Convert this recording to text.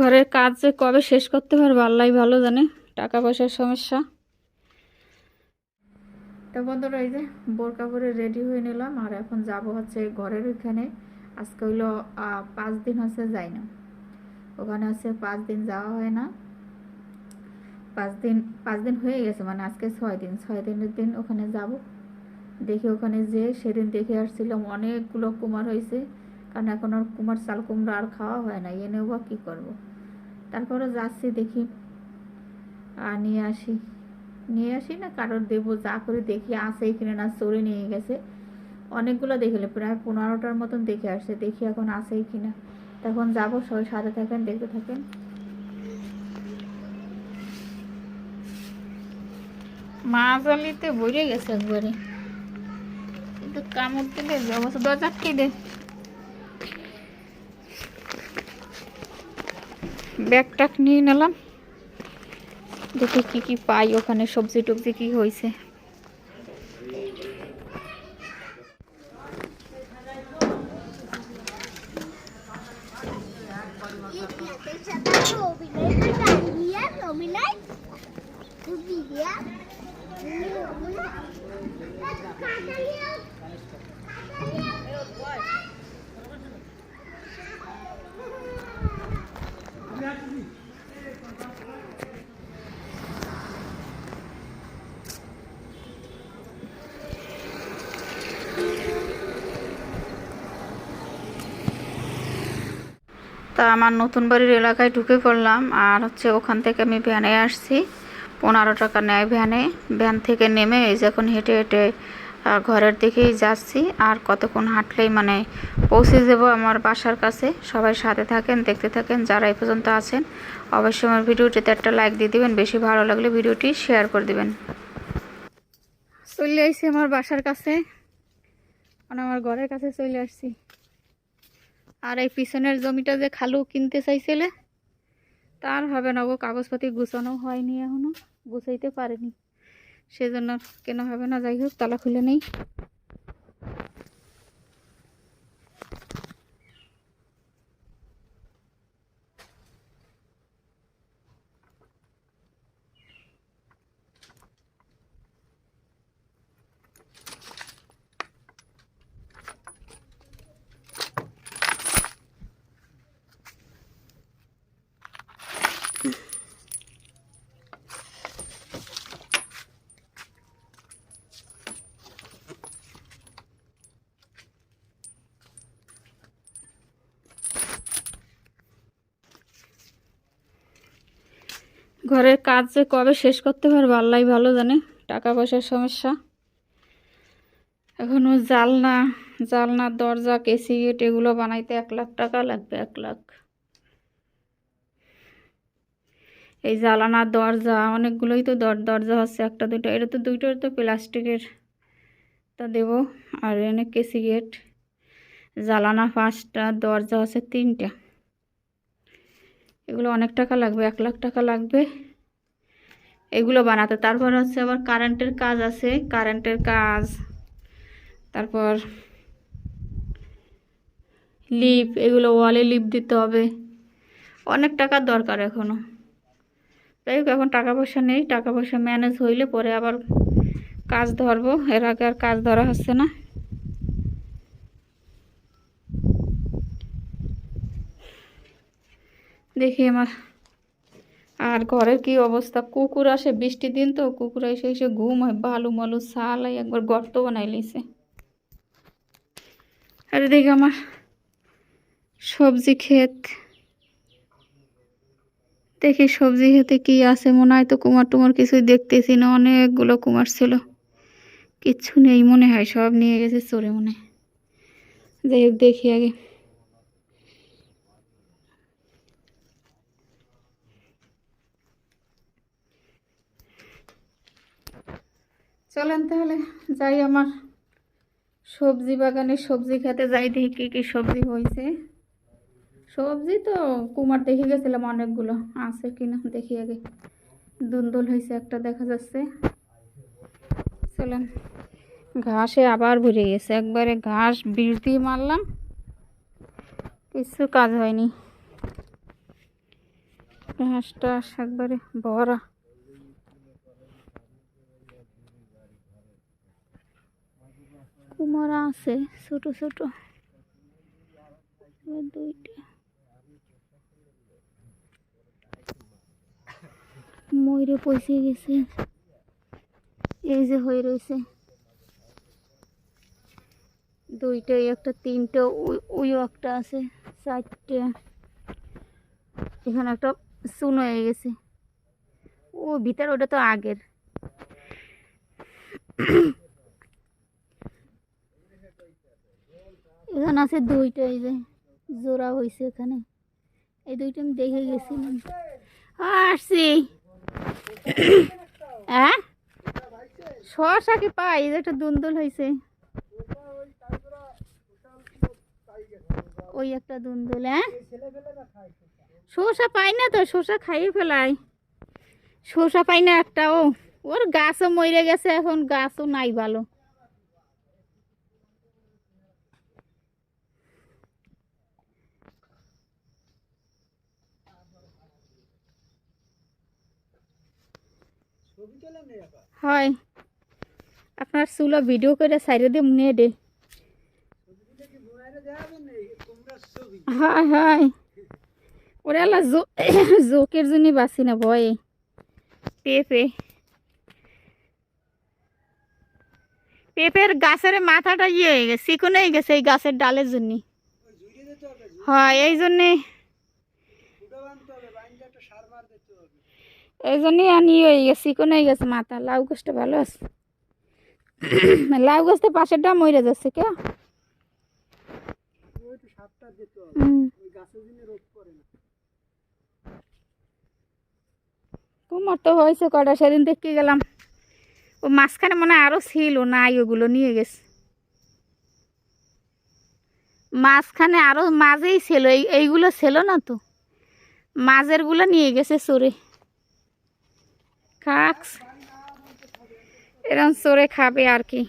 ঘরের কাজ যে কবে শেষ করতে পারব আল্লাহ ভালো জানে। টাকা পয়সার সমস্যা। তো বন্ধুরা, এই যে বোরকা পরে রেডি হয়ে নিলাম, আর এখন যাব হচ্ছে ঘরের ওইখানে। আজকে হইল পাঁচ দিন হচ্ছে যাই না। ওখানে হচ্ছে পাঁচ দিন যাওয়া হয় না। পাঁচ দিন পাঁচ দিন হয়ে গেছে মানে আজকে ছয় দিন। ছয় দিনের দিন ওখানে যাব। দেখে ওখানে যে সেদিন দেখে আসছিলাম, অনেকগুলো কুমার হয়েছে কারণ এখন আর কুমার চাল কুমড়া আর খাওয়া হয় না এনেও বা কী করব? তারপরে যাচ্ছি দেখি নিয়ে আসি। নিয়ে আসি না, কারোর দেবো, যা করে দেখি আসে কিনে না চড়ে নিয়ে গেছে। অনেকগুলো দেখলে প্রায় পনেরোটার মতন দেখে আসছে, দেখি এখন আসেই কিনা। তখন যাব, সবাই সাথে থাকেন, দেখতে থাকেন। মাছ আলিতে ভরে গেছে একবারে। কিন্তু কামড় দিলে দরজা আটকে দে। ব্যাগ টাক নিয়ে নিলাম। দেখি কি কি পাই ওখানে সবজি টবজি কি হয়েছে তা আমার নতুন বাড়ির এলাকায় ঢুকে পড়লাম। আর হচ্ছে ওখান থেকে আমি ভ্যানে আসছি। পনেরো টাকা নেয় ভ্যানে ভ্যান থেকে নেমে এই যে এখন হেঁটে হেঁটে ঘরের দিকেই যাচ্ছি। আর কতক্ষণ হাঁটলেই মানে পৌঁছে যাব আমার বাসার কাছে। সবাই সাথে থাকেন, দেখতে থাকেন, যারা এই পর্যন্ত আছেন, অবশ্যই আমার ভিডিওটিতে একটা লাইক দিয়ে দিবেন। বেশি ভালো লাগলে ভিডিওটি শেয়ার করে দিবেন। চলে আসছি আমার বাসার কাছে। মানে আমার ঘরের কাছে চলে আসছি। আর এই পিছনের জমিটা যে খালু কিনতে চাইছিলে, তার হবে না গো, কাগজপাতি গুছানো হয়নি এখনও, গুছাইতে পারেনি। সেজন্য কেন হবে না, যাই হোক, তালা খুলে নেই। ঘরের কাজ যে কবে শেষ করতে পারব আল্লাহ ভালো জানে। টাকা পয়সার সমস্যা। এখনও জালনা জালনার দরজা, কেসি, গেট এগুলো বানাইতে এক লাখ টাকা লাগবে, এক লাখ। এই জালানার দরজা, অনেকগুলোই তো দর, দরজা হচ্ছে একটা দুটো এটা তো দুইটার তো প্লাস্টিকের তা দেবো। আর এনে কেসি গেট, জালানা পাঁচটা, দরজা হচ্ছে তিনটা। এগুলো অনেক টাকা লাগবে, এক লাখ টাকা লাগবে। এগুলো বানাতে, তারপর হচ্ছে আবার কারেন্টের কাজ আছে কারেন্টের কাজ, তারপর লিপ এগুলো ওয়ালে লিপ দিতে হবে। অনেক টাকার দরকার এখনও যাই হোক, এখন টাকা পয়সা নেই, টাকা পয়সা ম্যানেজ হইলে পরে আবার কাজ ধরবো। এর আগে আর কাজ ধরা হচ্ছে না। দেখি আমার। আর ঘরের কি অবস্থা? কুকুর আসে বৃষ্টির দিন তো, কুকুর এসে এসে ঘুম হয়, বালু মালু সালাই একবার গর্ত বানাই লিছে আর দেখি আমার সবজি ক্ষেত। দেখি সবজি খেতে কি আছে, মনে হয় তো কুমার টুমার কিছুই দেখতেছি না, অনেকগুলো কুমার ছিল। কিচ্ছু নেই মনে হয়, সব নিয়ে গেছে চোরে মনে যাই হোক, দেখি আগে। চলেন তাহলে, যাই আমার সবজি বাগানে সবজি খেতে যাই দেখি কী কী সবজি হয়েছে সবজি তো কুমার দেখে গেছিলাম অনেকগুলো, আছে কিনা দেখি আগে। দুন্দল হয়েছে একটা দেখা যাচ্ছে। চলেন, ঘাসে আবার ভরে গেছে, একবারে ঘাস বিষ দিয়ে মারলাম, কিছু কাজ হয়নি। টাস একবারে ভরা। কুমড়া আছে, ছোট ছোট। দুইটা। ময়ূরে পয়সে গেছে। এই যে হয়ে রয়েছে। দুইটা একটা, তিনটা, ওই- ওইও একটা আছে, চারটে। এখানে একটা চুন হয়ে গেছে। ও, ভিতর, ওটা তো আগের এখানে আছে দুইটা, এই যে জোড়া হয়েছে এখানে। এই দুইটা আমি দেখে গেছিলাম। আসছি। হ্যাঁ? শশা কি পাই? এই যে একটা দুন্দুল হয়েছে ওই একটা দুন্দুল হ্যাঁ? শসা পাই না তো শসা খাইয়ে ফেলাই। শসা পাই না একটাও ওর গাছও মরে গেছে, এখন গাছও নাই ভালো। হয়। আপনার চুলো ভিডিও করে সাইডে দিয়ে মনে দে। হয় হয়। ওরে আল্লাহ জোকের জন্য বাঁচি না ভয়ে। পেঁপে। পেঁপের গাছের মাথাটা ইয়ে হয়ে গেছে, চিকন হয়ে গেছে এই গাছের ডালের জন্য। হয়, এই জন্যে এই জন্যই আনি হয়ে গেছে, চিকন হয়ে গেছে মাথা। লাউ গাছটা ভালো আছে। লাউ গাছটা পাশেরটা মরে যাচ্ছে কে? তোমার তো হয়েছে কটা, সেদিন দেখতে গেলাম। ও মাঝখানে মনে হয় আরও ছিল, নাই ওগুলো নিয়ে গেছে। মাঝখানে আরও মাঝেই ছিল এইগুলো ছিল না তো? মাঝেরগুলো নিয়ে গেছে চোরে খাক এরম চোরে খাবে আর কি।